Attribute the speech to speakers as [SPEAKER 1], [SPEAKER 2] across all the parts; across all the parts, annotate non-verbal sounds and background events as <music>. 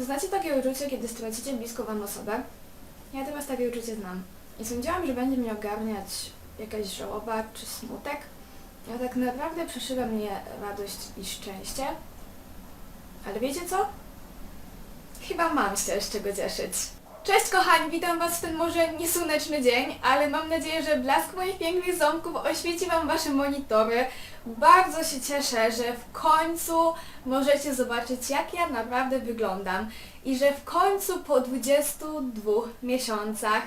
[SPEAKER 1] Znacie takie uczucie, kiedy stracicie bliską wam osobę? Ja teraz takie uczucie znam. I sądziłam, że będzie mnie ogarniać jakaś żałoba czy smutek, a tak naprawdę przeszywa mnie radość i szczęście. Ale wiecie co? Chyba mam się z czego cieszyć. Cześć kochani, witam was w ten może niesłoneczny dzień, ale mam nadzieję, że blask moich pięknych ząbków oświeci wam wasze monitory. Bardzo się cieszę, że w końcu możecie zobaczyć jak ja naprawdę wyglądam i że w końcu po 22 miesiącach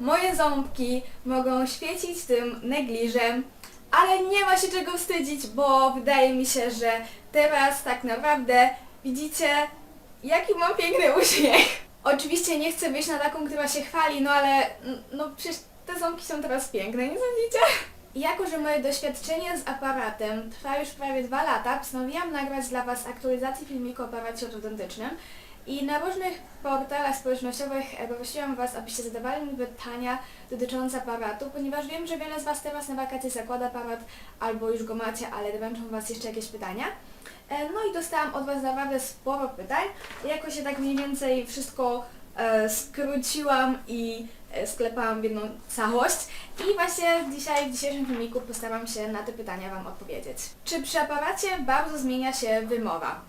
[SPEAKER 1] moje ząbki mogą świecić tym negliżem, ale nie ma się czego wstydzić, bo wydaje mi się, że teraz tak naprawdę widzicie jaki mam piękny uśmiech. Oczywiście nie chcę być na taką, która się chwali, no ale no przecież te ząbki są teraz piękne, nie sądzicie? Jako, że moje doświadczenie z aparatem trwa już prawie dwa lata, postanowiłam nagrać dla Was aktualizację filmiku o aparacie ortodontycznym i na różnych portalach społecznościowych e, poprosiłam Was, abyście zadawali mi pytania dotyczące aparatu, ponieważ wiem, że wiele z Was teraz na wakacje zakłada aparat albo już go macie, ale dręczą Was jeszcze jakieś pytania. E, No i dostałam od Was naprawdę sporo pytań. Jako się tak mniej więcej wszystko skróciłam i e, sklepałam w jedną całość. I właśnie dzisiaj w dzisiejszym filmiku postaram się na te pytania Wam odpowiedzieć. Czy przy aparacie bardzo zmienia się wymowa?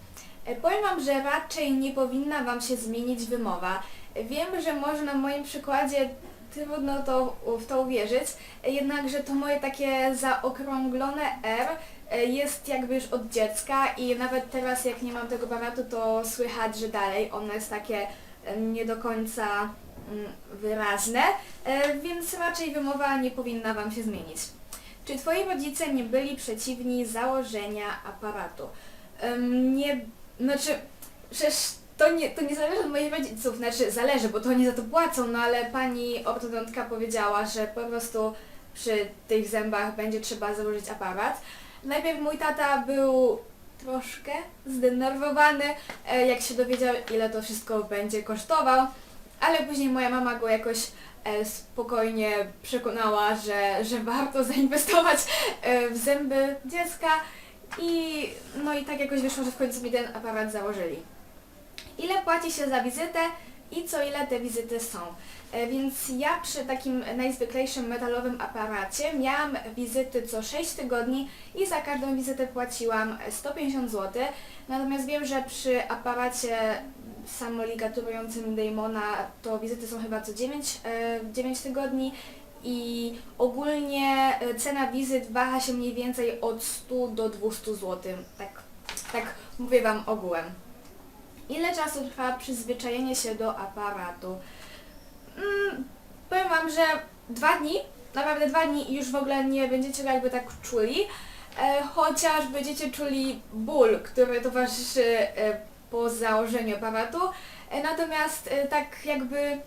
[SPEAKER 1] E, Powiem Wam, że raczej nie powinna Wam się zmienić wymowa. E, Wiem, że może na moim przykładzie trudno to, w to uwierzyć, e, jednakże to moje takie zaokrąglone R e, jest jakby już od dziecka i nawet teraz jak nie mam tego aparatu, to słychać, że dalej ono jest takie e, nie do końca mm, wyraźne, e, więc raczej wymowa nie powinna Wam się zmienić. Czy Twoi rodzice nie byli przeciwni założenia aparatu? Nie, znaczy, przecież to nie, to nie zależy od moich rodziców, znaczy zależy, bo to oni za to płacą, no ale pani ortodontka powiedziała, że po prostu przy tych zębach będzie trzeba założyć aparat. Najpierw mój tata był troszkę zdenerwowany, e, jak się dowiedział, ile to wszystko będzie kosztował, ale później moja mama go jakoś e, spokojnie przekonała, że, że warto <laughs> zainwestować e, w zęby dziecka i no i tak jakoś wyszło, że w końcu mi ten aparat założyli. Ile płaci się za wizytę i co ile te wizyty są? E, Więc ja przy takim najzwyklejszym metalowym aparacie miałam wizyty co 6 tygodni i za każdą wizytę płaciłam 150 zł. Natomiast wiem, że przy aparacie samoligaturującym Damona to wizyty są chyba co 9, e, 9 tygodni i ogólnie e, cena wizyt waha się mniej więcej od 100 do 200 zł. Tak, tak mówię Wam ogółem. Ile czasu trwa przyzwyczajenie się do aparatu? Mm, powiem Wam, że dwa dni, naprawdę dwa dni już w ogóle nie będziecie jakby tak czuli, e, chociaż będziecie czuli ból, który towarzyszy e, po założeniu aparatu, e, natomiast e, tak jakby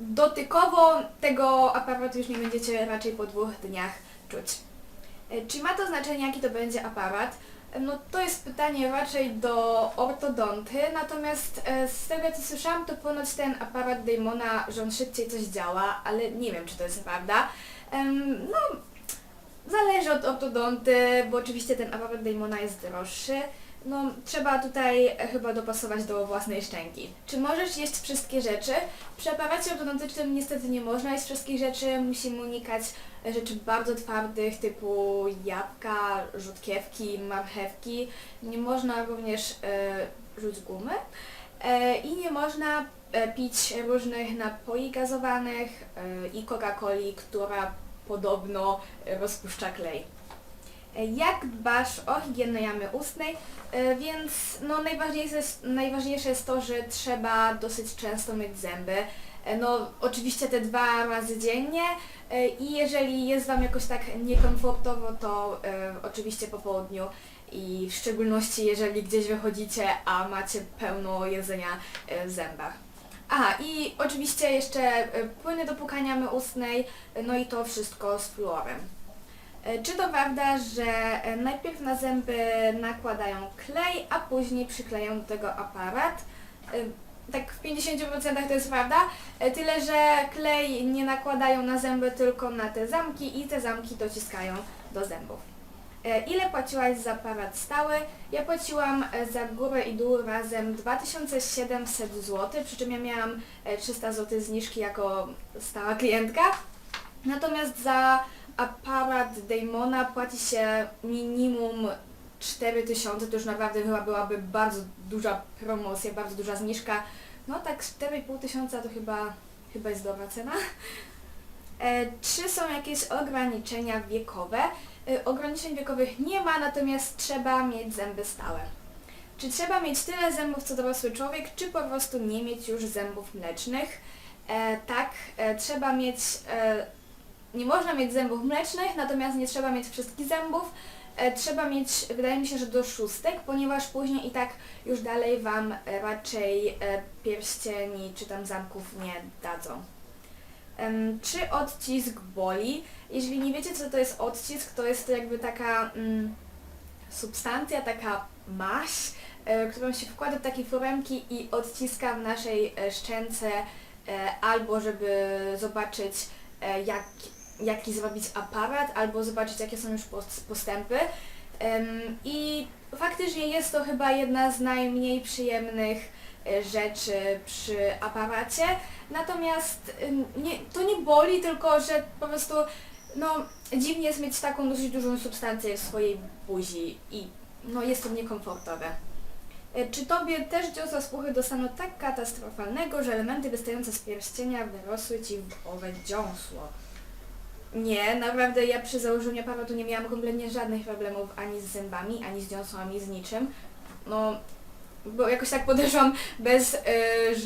[SPEAKER 1] dotykowo tego aparatu już nie będziecie raczej po dwóch dniach czuć. E, Czy ma to znaczenie, jaki to będzie aparat? No to jest pytanie raczej do ortodonty, natomiast e, z tego co słyszałam, to ponoć ten aparat Damona, że on szybciej coś działa, ale nie wiem czy to jest prawda. No, zależy od ortodonty, bo oczywiście ten aparat Damona jest droższy. No, trzeba tutaj chyba dopasować do własnej szczęki. Czy możesz jeść wszystkie rzeczy? Przy aparacie ortodontycznym niestety nie można jeść wszystkich rzeczy, musimy unikać rzeczy bardzo twardych typu jabłka, rzutkiewki, marchewki. Nie można również e, rzuć gumy e, i nie można e, pić różnych napoi gazowanych e, i Coca-Coli, która podobno rozpuszcza klej. Jak dbasz o higienę jamy ustnej? E, Więc no, najważniejsze, jest, najważniejsze jest to, że trzeba dosyć często myć zęby. E, No oczywiście te dwa razy dziennie e, i jeżeli jest Wam jakoś tak niekomfortowo, to oczywiście po południu i w szczególności jeżeli gdzieś wychodzicie, a macie pełno jedzenia w zębach. Aha, i oczywiście jeszcze płyny do płukania my ustnej, no i to wszystko z fluorem. E, Czy to prawda, że e, najpierw na zęby nakładają klej, a później przykleją do tego aparat? E, Tak w 50% to jest prawda, tyle że klej nie nakładają na zęby, tylko na te zamki i te zamki dociskają do zębów. Ile płaciłaś za aparat stały? Ja płaciłam za górę i dół razem 2700 zł, przy czym ja miałam e, 300 zł zniżki jako stała klientka. Natomiast za aparat Damona płaci się minimum 4000, to już naprawdę chyba byłaby bardzo duża promocja, bardzo duża zniżka. No tak 4,5 tysiąca to chyba, chyba jest dobra cena. E, czy są jakieś ograniczenia wiekowe? E, ograniczeń wiekowych nie ma, natomiast trzeba mieć zęby stałe. Czy trzeba mieć tyle zębów co dorosły człowiek, czy po prostu nie mieć już zębów mlecznych? E, tak, e, trzeba mieć, e, nie można mieć zębów mlecznych, natomiast nie trzeba mieć wszystkich zębów. E, trzeba mieć, wydaje mi się, że do szóstek, ponieważ później i tak już dalej Wam e, raczej e, pierścieni czy tam zamków nie dadzą. Czy odcisk boli? Jeżeli nie wiecie, co to jest odcisk, to jest to jakby taka mm, substancja, taka maź, e, którą się wkłada do takiej foremki i odciska w naszej szczęce, albo żeby zobaczyć, jak, jaki zrobić aparat, albo zobaczyć, jakie są już pos- postępy. I faktycznie jest to chyba jedna z najmniej przyjemnych e, rzeczy przy aparacie. Natomiast nie, to nie boli, tylko że po prostu no, dziwnie jest mieć taką dosyć dużą substancję w swojej buzi i no, jest to niekomfortowe. E, Czy Tobie też dziosła spuchy do tak katastrofalnego, że elementy wystające z pierścienia wyrosły Ci w owe dziąsło? Nie, naprawdę ja przy założeniu aparatu nie miałam kompletnie żadnych problemów ani z zębami, ani z dziąsłami, z niczym. No, bo jakoś tak podeszłam bez y,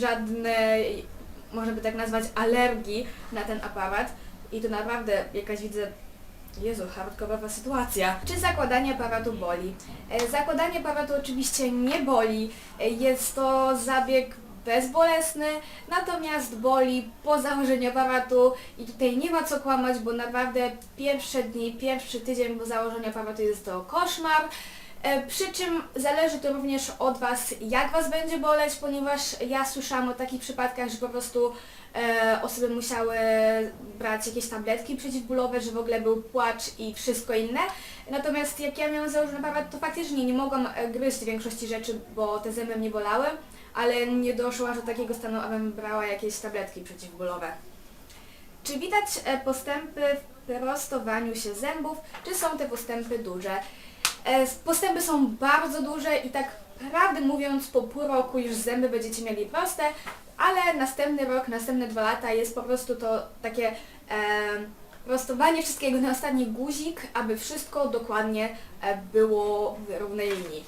[SPEAKER 1] żadnej, można by tak nazwać, alergii na ten aparat. I to naprawdę jakaś widzę, Jezu, hardkorowa sytuacja. Czy zakładanie aparatu boli? E, zakładanie aparatu oczywiście nie boli. E, jest to zabieg bezbolesny, natomiast boli po założeniu aparatu i tutaj nie ma co kłamać, bo naprawdę pierwsze dni, pierwszy tydzień po założeniu aparatu jest to koszmar. E, Przy czym zależy to również od Was, jak Was będzie boleć, ponieważ ja słyszałam o takich przypadkach, że po prostu e, osoby musiały brać jakieś tabletki przeciwbólowe, że w ogóle był płacz i wszystko inne. Natomiast jak ja miałam założony aparat, to faktycznie nie mogłam e, gryźć większości rzeczy, bo te zęby mnie bolały, ale nie doszło aż do takiego stanu, abym brała jakieś tabletki przeciwbólowe. Czy widać e, postępy w prostowaniu się zębów? Czy są te postępy duże? E, Postępy są bardzo duże i tak prawdę mówiąc po pół roku już zęby będziecie mieli proste, ale następny rok, następne dwa lata jest po prostu to takie e, prostowanie wszystkiego na ostatni guzik, aby wszystko dokładnie e, było w równej linii.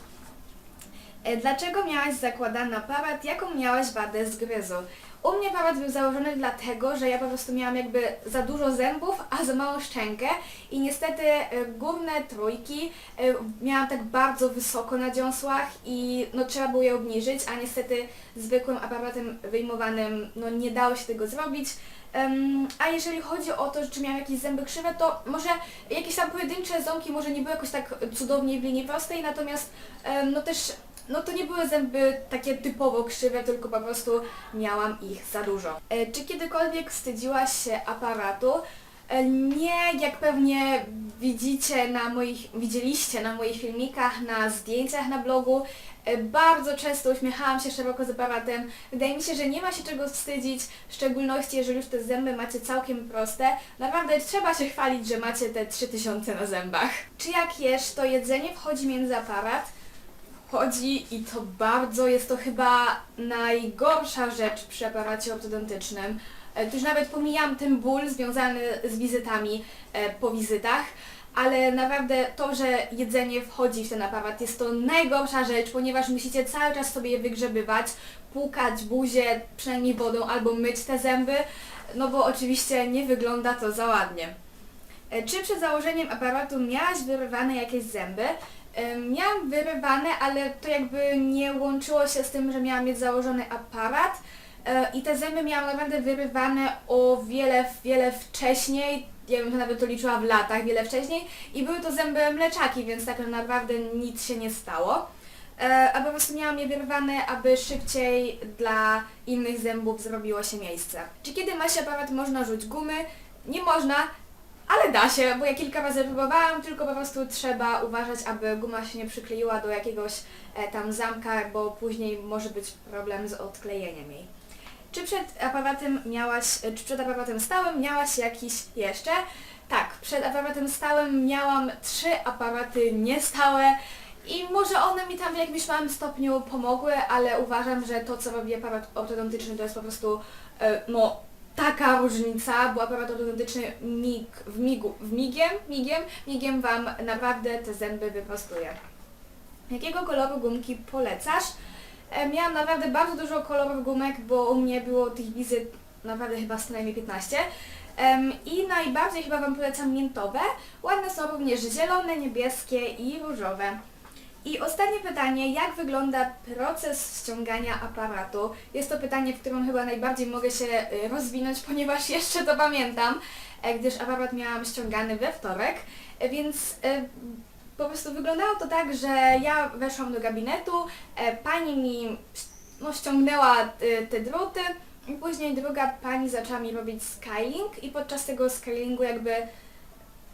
[SPEAKER 1] E, Dlaczego miałaś zakładany aparat? Jaką miałaś wadę zgryzu? U mnie aparat był założony dlatego, że ja po prostu miałam jakby za dużo zębów, a za małą szczękę i niestety e, górne trójki e, miałam tak bardzo wysoko na dziąsłach i no trzeba było je obniżyć, a niestety zwykłym aparatem wyjmowanym no nie dało się tego zrobić. Em, a jeżeli chodzi o to, czy miałam jakieś zęby krzywe, to może jakieś tam pojedyncze ząbki może nie były jakoś tak cudownie w linii prostej, natomiast em, no też no to nie były zęby takie typowo krzywe, tylko po prostu miałam ich za dużo. E, czy kiedykolwiek wstydziłaś się aparatu? E, Nie, jak pewnie widzicie na moich, widzieliście na moich filmikach, na zdjęciach na blogu, e, bardzo często uśmiechałam się szeroko z aparatem. Wydaje mi się, że nie ma się czego wstydzić, w szczególności jeżeli już te zęby macie całkiem proste. Naprawdę trzeba się chwalić, że macie te 3000 na zębach. Czy jak jesz, to jedzenie wchodzi między aparat? Wchodzi i to bardzo, jest to chyba najgorsza rzecz przy aparacie ortodontycznym. E, Tu już nawet pomijam ten ból związany z wizytami e, po wizytach, ale naprawdę to, że jedzenie wchodzi w ten aparat jest to najgorsza rzecz, ponieważ musicie cały czas sobie je wygrzebywać, płukać buzię przynajmniej wodą albo myć te zęby, no bo oczywiście nie wygląda to za ładnie. E, Czy przed założeniem aparatu miałaś wyrywane jakieś zęby? Miałam wyrywane, ale to jakby nie łączyło się z tym, że miałam mieć założony aparat e, i te zęby miałam naprawdę wyrywane o wiele, wiele wcześniej, ja bym to nawet to liczyła w latach, wiele wcześniej i były to zęby mleczaki, więc tak naprawdę nic się nie stało. E, A po prostu miałam je wyrwane, aby szybciej dla innych zębów zrobiło się miejsce. Czy kiedy ma się aparat można rzuć gumy? Nie można, ale da się, bo ja kilka razy próbowałam, tylko po prostu trzeba uważać, aby guma się nie przykleiła do jakiegoś e, tam zamka, bo później może być problem z odklejeniem jej. Czy przed aparatem miałaś, e, czy przed aparatem stałym miałaś jakiś jeszcze? Tak, przed aparatem stałym miałam trzy aparaty niestałe i może one mi tam w jakimś małym stopniu pomogły, ale uważam, że to co robi aparat ortodontyczny to jest po prostu e, no taka różnica, aparat ortodontyczny mig, w migu, w migiem, migiem, migiem Wam naprawdę te zęby wyprostuje. Jakiego koloru gumki polecasz? E, miałam naprawdę bardzo dużo kolorów gumek, bo u mnie było tych wizyt naprawdę chyba co najmniej 15. Em, I najbardziej chyba Wam polecam miętowe. Ładne są również zielone, niebieskie i różowe. I ostatnie pytanie, jak wygląda proces ściągania aparatu? Jest to pytanie, w którym chyba najbardziej mogę się y, rozwinąć, <laughs> ponieważ jeszcze to pamiętam, e, gdyż aparat miałam ściągany we wtorek, e, więc e, po prostu wyglądało to tak, że ja weszłam do gabinetu, pani mi no, ściągnęła y, te druty i później druga pani zaczęła mi robić scaling i podczas tego scalingu jakby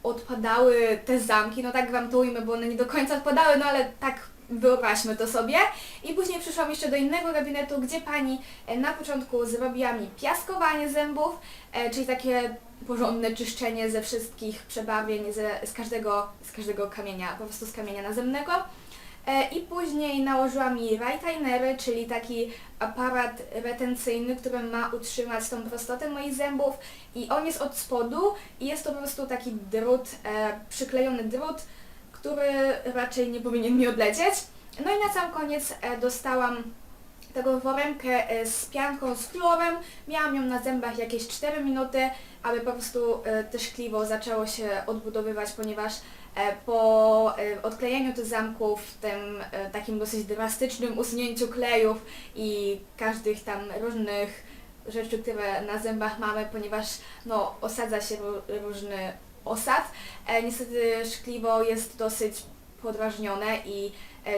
[SPEAKER 1] odpadały te zamki, no tak ujmę, bo one nie do końca odpadały, no ale tak wyobraźmy to sobie. I później przyszłam jeszcze do innego gabinetu, gdzie pani e, na początku zrobiła mi piaskowanie zębów, e, czyli takie porządne czyszczenie ze wszystkich przebawień, ze, z, każdego, z każdego kamienia, po prostu z kamienia nazemnego. E, I później nałożyła mi retainery, czyli taki aparat retencyjny, który ma utrzymać tą prostotę moich zębów i on jest od spodu i jest to po prostu taki drut, e, przyklejony drut, który raczej nie powinien mi odlecieć. No i na sam koniec e, dostałam taką woremkę e, z pianką z fluorem. Miałam ją na zębach jakieś 4 minuty, aby po prostu te szkliwo zaczęło się odbudowywać, ponieważ e, po e, odklejeniu tych zamków, tym e, takim dosyć drastycznym usunięciu klejów i każdych tam różnych rzeczy, które na zębach mamy, ponieważ no, osadza się ró- różny osad. Niestety szkliwo jest dosyć podrażnione i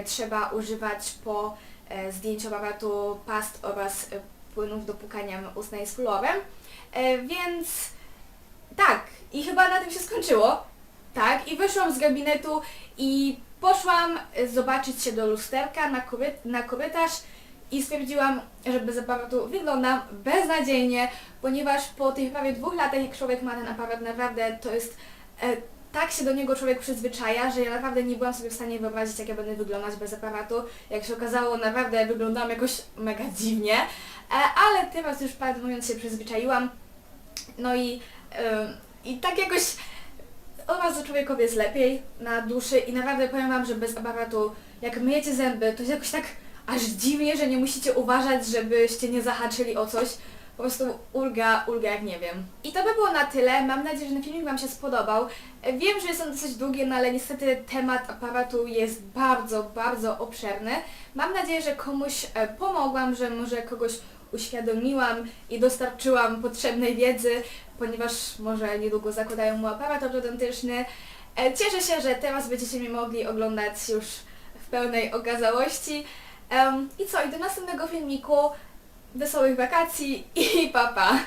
[SPEAKER 1] trzeba używać po e, zdjęciu aparatu past oraz e, płynów do płukania ustnej z fluorem. E, więc tak, i chyba na tym się skończyło. Tak, i wyszłam z gabinetu i poszłam zobaczyć się do lusterka na, kory- na korytarz i stwierdziłam, że bez aparatu wyglądam beznadziejnie, ponieważ po tych prawie dwóch latach, jak człowiek ma ten aparat, naprawdę to jest e, tak się do niego człowiek przyzwyczaja, że ja naprawdę nie byłam sobie w stanie wyobrazić, jak ja będę wyglądać bez aparatu. Jak się okazało, naprawdę wyglądam jakoś mega dziwnie, e, ale teraz już panując się przyzwyczaiłam. No i, e, i tak jakoś od razu człowiekowi jest lepiej na duszy i naprawdę powiem Wam, że bez aparatu, jak myjecie zęby, to jest jakoś tak aż dziwnie, że nie musicie uważać, żebyście nie zahaczyli o coś. Po prostu ulga, ulga jak nie wiem. I to by było na tyle. Mam nadzieję, że ten filmik Wam się spodobał. Wiem, że jest on dosyć długi, no ale niestety temat aparatu jest bardzo, bardzo obszerny. Mam nadzieję, że komuś e, pomogłam, że może kogoś uświadomiłam i dostarczyłam potrzebnej wiedzy, ponieważ może niedługo zakładają mu aparat ortodontyczny. E, Cieszę się, że teraz będziecie mnie mogli oglądać już w pełnej okazałości. I co, i do następnego filmiku. Wesołych wakacji i <laughs> pa pa!